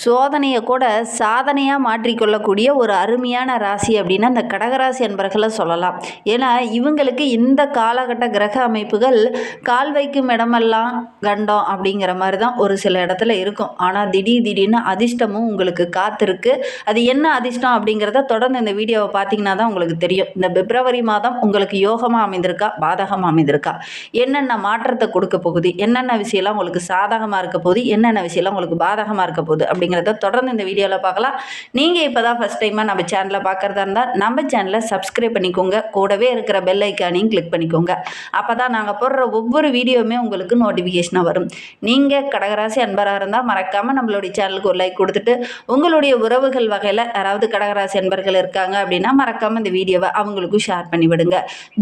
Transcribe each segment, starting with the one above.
சோதனையை கூட சாதனையாக மாற்றிக்கொள்ளக்கூடிய ஒரு அருமையான ராசி அப்படின்னா அந்த கடகராசி அன்பர்களை சொல்லலாம். ஏன்னா இவங்களுக்கு இந்த காலகட்ட கிரக அமைப்புகள் கால் வைக்கும் இடமெல்லாம் கண்டம் அப்படிங்கிற மாதிரி தான் ஒரு சில இடத்துல இருக்கும். ஆனால் திடீர் திடீர்னு அதிர்ஷ்டமும் உங்களுக்கு காத்திருக்கு. அது என்ன அதிர்ஷ்டம் அப்படிங்கிறத தொடர்ந்து இந்த வீடியோவை பார்த்தீங்கன்னா தான் உங்களுக்கு தெரியும். இந்த பிப்ரவரி மாதம் உங்களுக்கு யோகமாக அமைந்திருக்கா? பாதகமாக அமைந்திருக்கா? என்னென்ன மாற்றத்தை கொடுக்க போகுது? என்னென்ன விஷயம்லாம் உங்களுக்கு சாதகமாக இருக்க போகுது? என்னென்ன விஷயம்லாம் உங்களுக்கு பாதகமாக இருக்க போகுது? அப்படிங்கிறத தொடர்ந்து இந்த வீடியோவில் பார்க்கலாம். நீங்கள் இப்போ தான் ஃபஸ்ட் டைமாக நம்ம சேனலை பார்க்குறதா இருந்தால் நம்ம சேனலை சப்ஸ்கிரைப் பண்ணிக்கோங்க. கூடவே இருக்கிற பெல் ஐக்கானையும் கிளிக் பண்ணிக்கோங்க. அப்போ தான் நாங்கள் போடுற ஒவ்வொரு வீடியோவுமே உங்களுக்கு நோட்டிஃபிகேஷனாக வரும். நீங்கள் கடகராசி அன்பராக இருந்தால் மறக்காமல் நம்மளுடைய சேனலுக்கு ஒரு லைக் கொடுத்துட்டு உங்களுடைய உறவுகள் வகையில் யாராவது கடகராசி அன்பர்கள் இருக்காங்க அப்படின்னா மறக்காமல் இந்த வீடியோவை அவங்களுக்கும் ஷேர் பண்ணி விடுங்க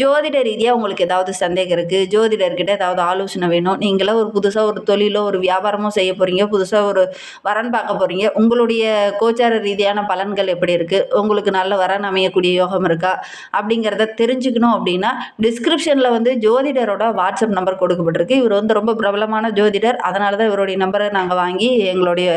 ஜோதிட ரீதியாக உங்களுக்கு ஏதாவது சந்தேகம் இருக்குது ஜோதிடர்கிட்ட ஏதாவது ஆலோசனை வேணும் நீங்களே ஒரு புதுசாக ஒரு தொழிலோ ஒரு வியாபாரமோ செய்ய போகிறீங்க புதுசாக ஒரு வரன் பார்க்க போகிறீங்க உங்களுடைய கோச்சார ரீதியான பலன்கள் எப்படி இருக்குது உங்களுக்கு நல்ல வரன் அமையக்கூடிய யோகம் இருக்கா? அப்படிங்கிறத தெரிஞ்சுக்கணும் அப்படின்னா டிஸ்கிரிப்ஷனில் வந்து ஜோதிடரோட வாட்ஸ்அப் நம்பர் கொடுக்கப்பட்டிருக்கு. இவர் வந்து ரொம்ப பிரபலமான ஜோதிடர். அதனால தான் இவருடைய நம்பரை நாங்கள் வாங்கி எங்களுடைய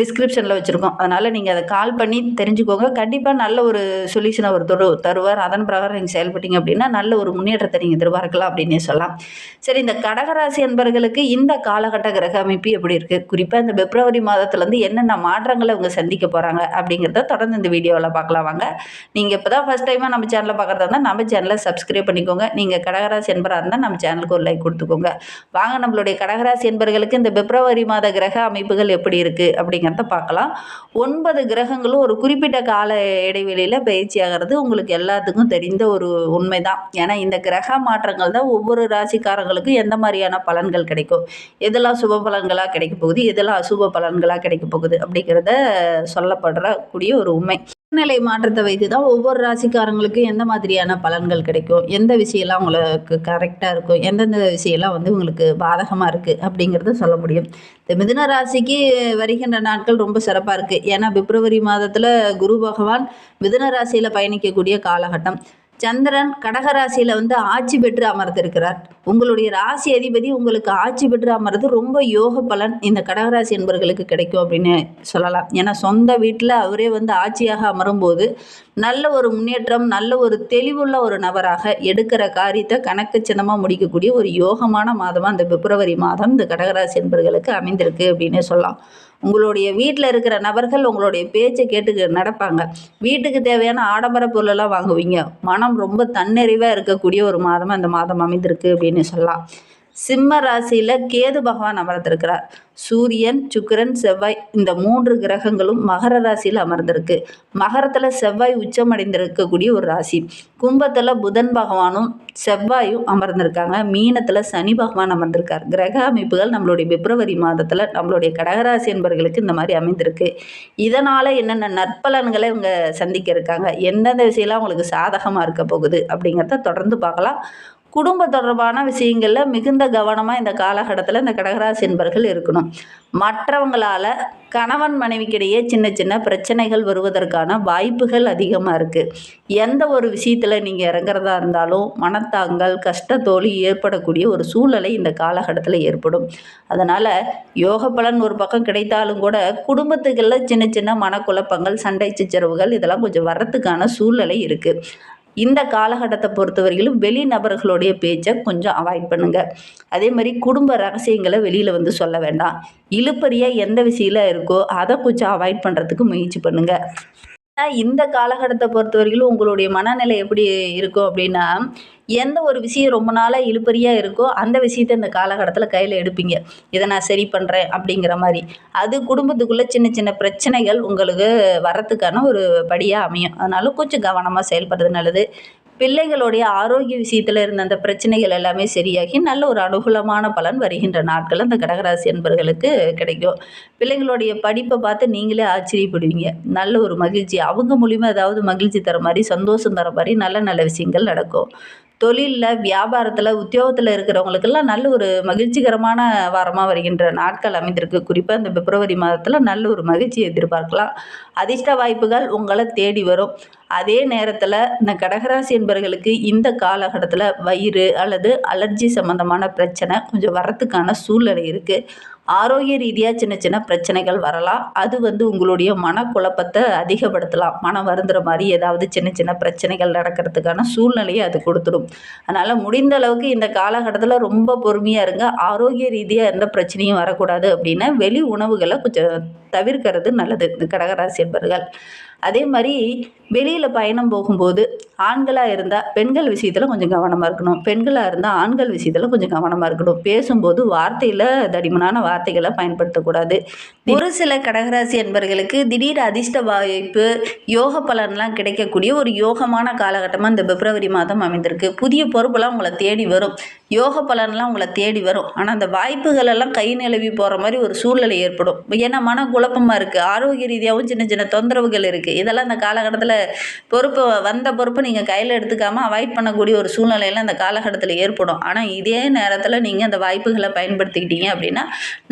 டிஸ்கிரிப்ஷனில் வச்சுருக்கோம். அதனால் நீங்கள் அதை கால் பண்ணி தெரிஞ்சுக்கோங்க. கண்டிப்பாக நல்ல ஒரு சொல்யூஷனை ஒரு தரு தருவார். அதன் பிரகாரம் நீங்கள் செயல்பட்டீங்க அப்படின்னா நல்ல ஒரு முன்னேற்றத்தை நீங்கள் எதிர்பார்க்கலாம் அப்படின்னே சொல்லலாம். சரி இந்த கடகராசி அன்பர்களுக்கு இந்த காலகட்ட கிரக அமைப்பு எப்படி இருக்குது குறிப்பாக இந்த பிப்ரவரி மாதத்துலேருந்து என்னென்ன மாற்றங்களை அவங்க சந்திக்க போகிறாங்க அப்படிங்கிறத தொடர்ந்து இந்த வீடியோவில் பார்க்கலாம் வாங்க. நீங்கள் இப்போ தான் ஃபஸ்ட் டைமாக நம்ம சேனலில் பார்க்குறதா இருந்தால் நம்ம சேனலை சப்ஸ்கிரைப் பண்ணிக்கோங்க. நீங்கள் கடகராசி என்பராக இருந்தால் நம்ம சேனலுக்கு ஒரு லைக் கொடுத்துக்கோங்க. வாங்க நம்மளுடைய கடகராசி என்பர்களுக்கு இந்த பிப்ரவரி மாத கிரக அமைப்புகள் எப்படி இருக்குது அப்படிங்கிறத பார்க்கலாம்? ஒன்பது கிரகங்களும் ஒரு குறிப்பிட்ட கால இடைவெளியில் பயிற்சி ஆகிறது உங்களுக்கு எல்லாத்துக்கும் தெரிந்த ஒரு உண்மை தான் ஏன்னா இந்த கிரக மாற்றங்கள் தான் ஒவ்வொரு ராசிக்காரங்களுக்கும் எந்த மாதிரியான பலன்கள் கிடைக்கும்? எதெல்லாம் சுப பலன்களாக கிடைக்க போகுது? எதெல்லாம் அசுப பலன்களாக கிடைக்க போகுது? அப்படிங்கிறத சொல்லப்படுற கூடிய ஒரு உண்மை. நிலை மாற்றத்தை வைத்து தான் ஒவ்வொரு ராசிக்காரங்களுக்கும் எந்த மாதிரியான பலன்கள் கிடைக்கும்? எந்த விஷயம்லாம் உங்களுக்கு கரெக்டாக இருக்கும்? எந்தெந்த விஷயம்லாம் வந்து உங்களுக்கு பாதகமாக இருக்குது அப்படிங்கிறத சொல்ல முடியும். இந்த மிதுன ராசிக்கு வருகின்ற நாட்கள் ரொம்ப சிறப்பாக இருக்குது ஏன்னா பிப்ரவரி மாதத்தில் குரு பகவான் மிதுன ராசியில் பயணிக்கக்கூடிய காலகட்டம். சந்திரன் கடகராசியில் வந்து ஆட்சி பெற்று அமர்ந்திருக்கிறார். உங்களுடைய ராசி அதிபதி உங்களுக்கு ஆட்சி பெற்று அமர்றது ரொம்ப யோக பலன் இந்த கடகராசி என்பர்களுக்கு கிடைக்கும் அப்படின்னு சொல்லலாம். ஏன்னா சொந்த வீட்டில் அவரே வந்து ஆட்சியாக அமரும்போது நல்ல ஒரு முன்னேற்றம் நல்ல ஒரு தெளிவுள்ள ஒரு நபராக எடுக்கிற காரியத்தை கணக்கு சின்னமாக முடிக்கக்கூடிய ஒரு யோகமான மாதமாக இந்த பிப்ரவரி மாதம் இந்த கடகராசி என்பர்களுக்கு அமைந்திருக்கு அப்படின்னே சொல்லலாம். உங்களுடைய வீட்டில் இருக்கிற நபர்கள் உங்களுடைய பேச்சை கேட்டு நடப்பாங்க. வீட்டுக்கு தேவையான ஆடம்பர பொருளெல்லாம் வாங்குவீங்க. மனம் ரொம்ப தன்னிறைவாக இருக்கக்கூடிய ஒரு மாதமாக இந்த மாதம் அமைந்திருக்கு அப்படின்னு சொல்லலாம். சிம்ம ராசியில் கேது பகவான் அமர்ந்திருக்கிறார். சூரியன் சுக்கிரன் செவ்வாய் இந்த மூன்று கிரகங்களும் மகர ராசியில் அமர்ந்திருக்கு. மகரத்தில் செவ்வாய் உச்சமடைந்திருக்கக்கூடிய ஒரு ராசி. கும்பத்தில் புதன் பகவானும் செவ்வாயும் அமர்ந்திருக்காங்க. மீனத்தில் சனி பகவான் அமர்ந்திருக்கார். கிரக அமைப்புகள் நம்மளுடைய பிப்ரவரி மாதத்தில் நம்மளுடைய கடகராசி என்பவர்களுக்கு இந்த மாதிரி அமைந்திருக்கு. இதனால் என்னென்ன நற்பலன்களை இவங்க சந்திக்க இருக்காங்க. எந்தெந்த விஷயம்லாம் அவங்களுக்கு சாதகமாக இருக்க போகுது அப்படிங்கிறத தொடர்ந்து பார்க்கலாம். குடும்ப தொடர்பான விஷயங்களில் மிகுந்த கவனமாக இந்த காலகட்டத்தில் இந்த கடகராசி என்பர்கள் இருக்கணும். மற்றவங்களால் கணவன் மனைவிக்கிடையே சின்ன சின்ன பிரச்சனைகள் வருவதற்கான வாய்ப்புகள் அதிகமாக இருக்குது எந்த ஒரு விஷயத்தில் நீங்கள் இறங்குறதா இருந்தாலும் மனத்தாங்கல் கஷ்டத்தோழி ஏற்படக்கூடிய ஒரு சூழ்நிலை இந்த காலகட்டத்தில் ஏற்படும். அதனால் யோக பலன் ஒரு பக்கம் கிடைத்தாலும் கூட குடும்பத்துகளில் சின்ன சின்ன மனக்குழப்பங்கள் சண்டை சச்சரவுகள் இதெல்லாம் கொஞ்சம் வர்றதுக்கான சூழ்நிலை இருக்குது இந்த காலகட்டத்தை பொறுத்தவரையிலும் வெளி நபர்களுடைய பேச்சை கொஞ்சம் அவாய்ட் பண்ணுங்கள் அதே மாதிரி குடும்ப ரகசியங்களை வெளியில் வந்து சொல்ல வேண்டாம். இழுப்பறியாக எந்த விஷயம் இருக்கோ அதை கொஞ்சம் அவாய்ட் பண்ணுறதுக்கு முயற்சி பண்ணுங்கள் இந்த காலகட்டத்தை பொறுத்தவரையிலும் உங்களுடைய மனநிலை எப்படி இருக்கும் அப்படின்னா எந்த ஒரு விஷயம் ரொம்ப நாளாக இழுப்பறியாக இருக்கோ அந்த விஷயத்தை இந்த காலகட்டத்தில் கையில் எடுப்பீங்க. இதை நான் சரி பண்ணுறேன் அப்படிங்கிற மாதிரி. அது குடும்பத்துக்குள்ளே சின்ன சின்ன பிரச்சனைகள் உங்களுக்கு வரத்துக்கான ஒரு படியாக அமையும். அதனால கொஞ்சம் கவனமாக செயல்படுறது நல்லது. பிள்ளைகளுடைய ஆரோக்கிய விஷயத்தில் இருந்த அந்த பிரச்சனைகள் எல்லாமே சரியாகி நல்ல ஒரு அனுகூலமான பலன் வருகின்ற நாட்கள் அந்த கடகராசி என்பர்களுக்கு கிடைக்கும். பிள்ளைங்களுடைய படிப்பை பார்த்து நீங்களே ஆச்சரியப்படுவீங்க. நல்ல ஒரு மகிழ்ச்சி. அவங்க மூலிமா ஏதாவது மகிழ்ச்சி தர மாதிரி சந்தோஷம் தர மாதிரி நல்ல நல்ல விஷயங்கள் நடக்கும். தொழிலில் வியாபாரத்தில் உத்தியோகத்தில் இருக்கிறவங்களுக்கெல்லாம் நல்ல ஒரு மகிழ்ச்சிகரமான வாரமாக வருகின்ற நாட்கள் அமைந்திருக்கு. குறிப்பாக இந்த பிப்ரவரி மாதத்தில் நல்ல ஒரு மகிழ்ச்சியை எதிர்பார்க்கலாம். அதிர்ஷ்ட வாய்ப்புகள் உங்களை தேடி வரும். அதே நேரத்தில் இந்த கடகராசி என்பவர்களுக்கு இந்த காலகட்டத்தில் வயிறு அல்லது அலர்ஜி சம்மந்தமான பிரச்சனை கொஞ்சம் வரத்துக்கான சூழ்நிலை இருக்குது ஆரோக்கிய ரீதியாக சின்ன சின்ன பிரச்சனைகள் வரலாம். அது வந்து உங்களுடைய மனக்குழப்பத்தை அதிகப்படுத்தலாம். மனம் வருந்துற மாதிரி ஏதாவது சின்ன சின்ன பிரச்சனைகள் நடக்கிறதுக்கான சூழ்நிலையை அது கொடுத்துடும். அதனால் முடிந்த அளவுக்கு இந்த காலகட்டத்தில் ரொம்ப பொறுமையாக இருங்க. ஆரோக்கிய ரீதியாக எந்த பிரச்சனையும் வரக்கூடாது அப்படின்னா வெளி உணவுகளை கொஞ்சம் தவிர்க்கிறது நல்லது. இந்த கடகராசி என்பர்கள். அதே மாதிரி வெளியில் பயணம் போகும்போது ஆண்களாக இருந்தால் பெண்கள் விஷயத்தில் கொஞ்சம் கவனமாக இருக்கணும். பெண்களாக இருந்தால் ஆண்கள் விஷயத்தில் கொஞ்சம் கவனமாக இருக்கணும். பேசும்போது வார்த்தையில் தடிமனான வார்த்தைகளை பயன்படுத்தக்கூடாது ஒரு சில கடகராசி என்பர்களுக்கு திடீர் அதிர்ஷ்ட வாய்ப்பு யோக பலன்லாம் கிடைக்கக்கூடிய ஒரு யோகமான காலகட்டமாக இந்த பிப்ரவரி மாதம் அமைந்திருக்கு. புதிய பொறுப்பெல்லாம் உங்களை தேடி வரும். யோக பலன்லாம் உங்களை தேடி வரும். ஆனால் அந்த வாய்ப்புகள் எல்லாம் கை நிலவி போகிற மாதிரி ஒரு சூழ்நிலை ஏற்படும். ஏன்னா மன குழப்பமாக இருக்குது ஆரோக்கிய ரீதியாகவும் சின்ன சின்ன தொந்தரவுகள் இருக்குது இதெல்லாம் அந்த காலகட்டத்தில் பொறுப்பு வந்த பொறுப்பை நீங்கள் கையில் எடுத்துக்காமல் அவாய்ட் பண்ணக்கூடிய ஒரு சூழ்நிலையெல்லாம் அந்த காலகட்டத்தில் ஏற்படும். ஆனால் இதே நேரத்தில் நீங்கள் அந்த வாய்ப்புகளை பயன்படுத்திக்கிட்டீங்க அப்படின்னா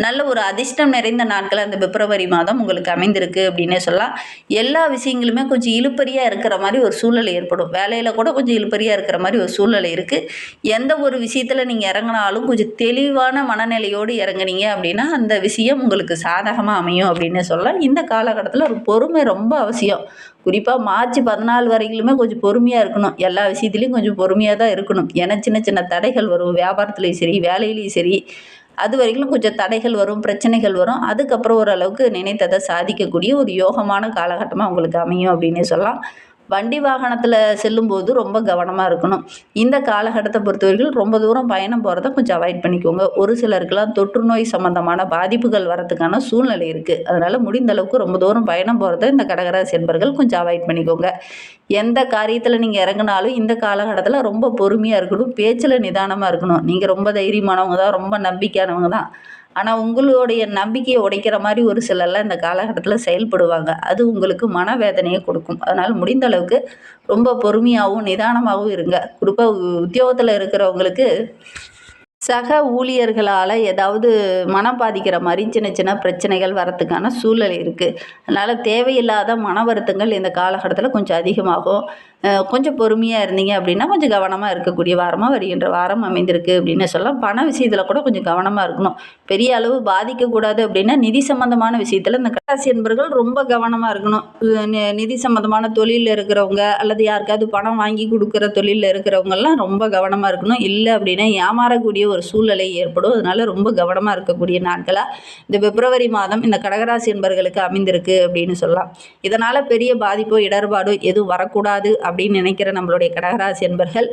நல்ல ஒரு அதிர்ஷ்டம் நிறைந்த நாட்கள் அந்த பிப்ரவரி மாதம் உங்களுக்கு அமைந்திருக்கு அப்படின்னே சொல்லலாம். எல்லா விஷயங்களுமே கொஞ்சம் இழுப்பறியாக இருக்கிற மாதிரி ஒரு சூழ்நிலை ஏற்படும். வேலையில் கூட கொஞ்சம் இழுப்பறியாக இருக்கிற மாதிரி ஒரு சூழ்நிலை இருக்குது எந்த ஒரு விஷயம் விஷயத்தில் நீங்கள் இறங்கினாலும் கொஞ்சம் தெளிவான மனநிலையோடு இறங்குனீங்க அப்படின்னா அந்த விஷயம் உங்களுக்கு சாதகமாக அமையும் அப்படின்னு சொல்லலாம். இந்த காலகட்டத்தில் ஒரு பொறுமை ரொம்ப அவசியம். குறிப்பாக மார்ச் பதினாலு வரையிலுமே கொஞ்சம் பொறுமையாக இருக்கணும். எல்லா விஷயத்துலையும் கொஞ்சம் பொறுமையாக தான் இருக்கணும். ஏன்னா சின்ன சின்ன தடைகள் வரும். வியாபாரத்துலேயும் சரி வேலையிலையும் சரி. அது வரைக்கும் கொஞ்சம் தடைகள் வரும் பிரச்சனைகள் வரும். அதுக்கப்புறம் ஓரளவுக்கு நினைத்ததை சாதிக்கக்கூடிய ஒரு யோகமான காலகட்டமாக உங்களுக்கு அமையும் அப்படின்னே சொல்லலாம். வண்டி வாகனத்தில் செல்லும்போது ரொம்ப கவனமாக இருக்கணும். இந்த காலகட்டத்தை பொறுத்த வரைக்கும் ரொம்ப தூரம் பயணம் போகிறத கொஞ்சம் அவாய்ட் பண்ணிக்கோங்க. ஒரு சிலருக்கெல்லாம் தொற்று நோய் சம்மந்தமான பாதிப்புகள் வரதுக்கான சூழ்நிலை இருக்குது அதனால் முடிந்த அளவுக்கு ரொம்ப தூரம் பயணம் போகிறத இந்த கடகராசி என்பர்கள் கொஞ்சம் அவாய்ட் பண்ணிக்கோங்க. எந்த காரியத்தில் நீங்கள் இறங்குனாலும் இந்த காலகட்டத்தில் ரொம்ப பொறுமையாக இருக்கணும் பேச்சில் நிதானமாக இருக்கணும். நீங்கள் ரொம்ப தைரியமானவங்க தான் ரொம்ப நம்பிக்கையானவங்க தான். ஆனால் உங்களுடைய நம்பிக்கையை உடைக்கிற மாதிரி ஒரு சிலர்லாம் இந்த காலகட்டத்தில் செயல்படுவாங்க. அது உங்களுக்கு மனவேதனையை கொடுக்கும். அதனால் முடிந்த அளவுக்கு ரொம்ப பொறுமையாகவும் நிதானமாகவும் இருங்க. குறிப்பாக உத்தியோகத்தில் இருக்கிறவங்களுக்கு சக ஊழியர்களால் ஏதாவது மனம் பாதிக்கிற மாதிரி சின்ன சின்ன பிரச்சனைகள் வரத்துக்கான சூழ்நிலை இருக்குது அதனால் தேவையில்லாத மன வருத்தங்கள் இந்த காலகட்டத்தில் கொஞ்சம் அதிகமாகும். கொஞ்சம் பொறுமையாக இருந்தீங்க அப்படின்னா கொஞ்சம் கவனமாக இருக்கக்கூடிய வாரமாக வருகின்ற வாரம் அமைந்திருக்கு அப்படின்னு சொல்லலாம். பண விஷயத்தில் கூட கொஞ்சம் கவனமாக இருக்கணும். பெரிய அளவு பாதிக்கக்கூடாது அப்படின்னா நிதி சம்மந்தமான விஷயத்தில் இந்த கடராசி என்பர்கள் ரொம்ப கவனமாக இருக்கணும். நிதி சம்மந்தமான தொழிலில் இருக்கிறவங்க அல்லது யாருக்காவது பணம் வாங்கி கொடுக்குற தொழிலில் இருக்கிறவங்கெல்லாம் ரொம்ப கவனமாக இருக்கணும். இல்லை அப்படின்னா ஏமாறக்கூடிய ஒரு சூழ்நிலை ஏற்படும். அதனால் ரொம்ப கவனமாக இருக்கக்கூடிய நாட்களாக இந்த பிப்ரவரி மாதம் இந்த கடகராசி என்பர்களுக்கு அமைந்திருக்கு அப்படின்னு சொல்லலாம். இதனால் பெரிய பாதிப்போ இடர்பாடோ எதுவும் வரக்கூடாது அப்படின்னு நினைக்கிற நம்மளுடைய கடகராசி என்பர்கள்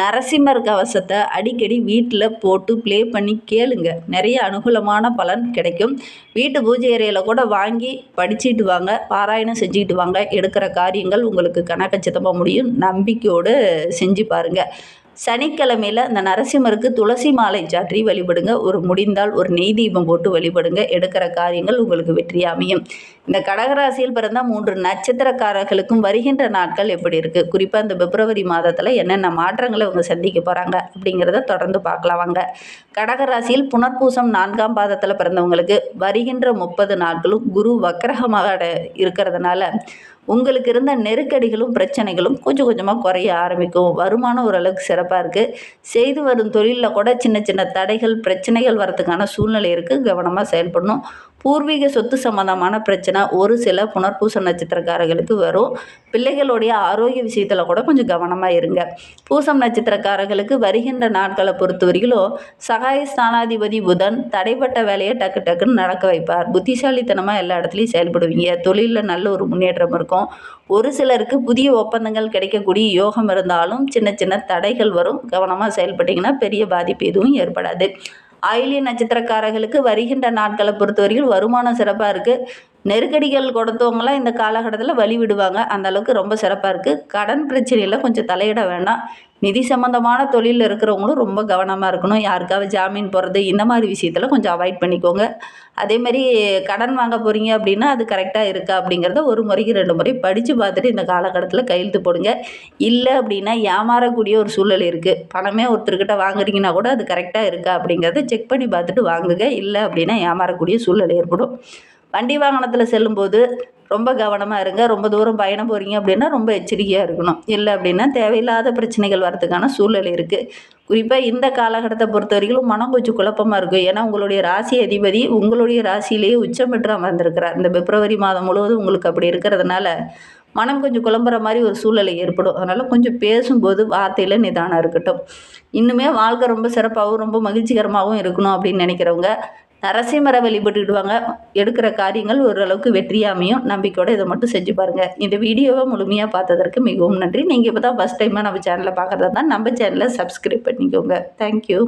நரசிம்மர் கவசத்தை அடிக்கடி வீட்டில் போட்டு ப்ளே பண்ணி கேளுங்க. நிறைய அனுகூலமான பலன் கிடைக்கும். வீட்டு பூஜை அறையில் கூட வாங்கி படிச்சுட்டு வாங்க பாராயணம் செஞ்சுக்கிட்டு வாங்க. எடுக்கிற காரியங்கள் உங்களுக்கு கணக்கச்சிதமாக முடியும். நம்பிக்கையோடு செஞ்சு பாருங்கள் சனிக்கிழமையில் அந்த நரசிம்மருக்கு துளசி மாலை சாற்றி வழிபடுங்க. ஒரு முடிந்தால் ஒரு நெய் தீபம் போட்டு வழிபடுங்க. எடுக்கிற காரியங்கள் உங்களுக்கு வெற்றி அமையும். இந்த கடகராசியில் பிறந்த மூன்று நட்சத்திரக்காரர்களுக்கும் வருகின்ற நாட்கள் எப்படி இருக்குது குறிப்பாக இந்த பிப்ரவரி மாதத்தில் என்னென்ன மாற்றங்களை அவங்க சந்திக்க போகிறாங்க அப்படிங்கிறத தொடர்ந்து பார்க்கலாம் வாங்க. கடகராசியில் புனர்பூசம் நான்காம் பாதத்தில் பிறந்தவங்களுக்கு வருகின்ற முப்பது நாட்களும் குரு வக்கரகமாக இருக்கிறதுனால உங்களுக்கு இருந்த நெருக்கடிகளும் பிரச்சனைகளும் கொஞ்சம் கொஞ்சமாக குறைய ஆரம்பிக்கும். வருமானம் ஓரளவுக்கு சிறப்பாக இருக்குது செய்து வரும் தொழிலில் கூட சின்ன சின்ன தடைகள் பிரச்சனைகள் வரதுக்கான சூழ்நிலை இருக்குது கவனமாக செயல்படணும். பூர்வீக சொத்து சம்மந்தமான பிரச்சனை ஒரு சில புனர்பூச நட்சத்திரக்காரர்களுக்கு வரும். பிள்ளைகளுடைய ஆரோக்கிய விஷயத்தில் கூட கொஞ்சம் கவனமாக இருங்க. பூசம் நட்சத்திரக்காரர்களுக்கு வருகின்ற நாட்களை பொறுத்த வரையிலும் சகாய ஸ்தானாதிபதி புதன் தடைப்பட்ட வேலையை டக்கு டக்குன்னு நடக்க வைப்பார். புத்திசாலித்தனமாக எல்லா இடத்துலையும் செயல்படுவீங்க. தொழிலில் நல்ல ஒரு முன்னேற்றம் இருக்கும். ஒரு சிலருக்கு புதிய ஒப்பந்தங்கள் கிடைக்கக்கூடிய யோகம் இருந்தாலும் சின்ன சின்ன தடைகள் வரும். கவனமாக செயல்பட்டீங்கன்னா பெரிய பாதிப்பு எதுவும் ஏற்படாது. ஆயிலிய நட்சத்திரக்காரர்களுக்கு வருகின்ற நாட்களை பொறுத்தவரையில் வருமானம் சிறப்பாக இருக்குது நெருக்கடிகள் கொடுத்தவங்களாம் இந்த காலகட்டத்தில் வழி விடுவாங்க. அந்த அளவுக்கு ரொம்ப சிறப்பாக இருக்குது கடன் பிரச்சனையில் கொஞ்சம் தலையிட வேண்டாம். நிதி சம்மந்தமான தொழிலில் இருக்கிறவங்களும் ரொம்ப கவனமாக இருக்கணும். யாருக்காவது ஜாமீன் போடுறது இந்த மாதிரி விஷயத்தில் கொஞ்சம் அவாய்ட் பண்ணிக்கோங்க. அதேமாரி கடன் வாங்க போகிறீங்க அப்படின்னா அது கரெக்டாக இருக்கா அப்படிங்கிறத ஒரு முறைக்கு ரெண்டு முறை படித்து பார்த்துட்டு இந்த காலகட்டத்தில் கையெழுத்து போடுங்க. இல்லை அப்படின்னா ஏமாறக்கூடிய ஒரு சூழல் இருக்குது பணமே ஒருத்தர்கிட்ட வாங்குறீங்கன்னா கூட அது கரெக்டாக இருக்கா அப்படிங்கிறத செக் பண்ணி பார்த்துட்டு வாங்குங்க. இல்லை அப்படின்னா ஏமாறக்கூடிய சூழல் ஏற்படும். வண்டி வாகனத்தில் செல்லும்போது ரொம்ப கவனமாக இருங்க. ரொம்ப தூரம் பயணம் போகிறீங்க அப்படின்னா ரொம்ப எச்சரிக்கையாக இருக்கணும். இல்லை அப்படின்னா தேவையில்லாத பிரச்சனைகள் வரதுக்கான சூழ்நிலை இருக்குது குறிப்பாக இந்த காலகட்டத்தை பொறுத்த வரைக்கும் மனம் கொஞ்சம் குழப்பமாக இருக்கும். ஏன்னா உங்களுடைய ராசி அதிபதி உங்களுடைய ராசியிலேயே உச்சம் பெற்று அமர்ந்திருக்கிறார். இந்த பிப்ரவரி மாதம் முழுவதும் உங்களுக்கு அப்படி இருக்கிறதுனால மனம் கொஞ்சம் குழம்புற மாதிரி ஒரு சூழ்நிலை ஏற்படும். அதனால் கொஞ்சம் பேசும்போது வார்த்தையில் நிதானம் இருக்கட்டும். இன்னுமே வாழ்க்கை ரொம்ப சிறப்பாகவும் ரொம்ப மகிழ்ச்சிகரமாகவும் இருக்கணும் அப்படின்னு நினைக்கிறவங்க நரசிம்மரை வழிபட்டுக்கிடுவாங்க. எடுக்கிற காரியங்கள் ஓரளவுக்கு வெற்றியாமையும் நம்பிக்கையோடு இதை மட்டும் செஞ்சு பாருங்கள் இந்த வீடியோவை முழுமையாக பார்த்ததற்கு மிகவும் நன்றி. நீங்கள் இப்போ தான் ஃபஸ்ட் டைமாக நம்ம சேனலை பார்க்குறதா தான் நம்ம சேனலை சப்ஸ்கிரைப் பண்ணிக்கோங்க. தேங்க்யூ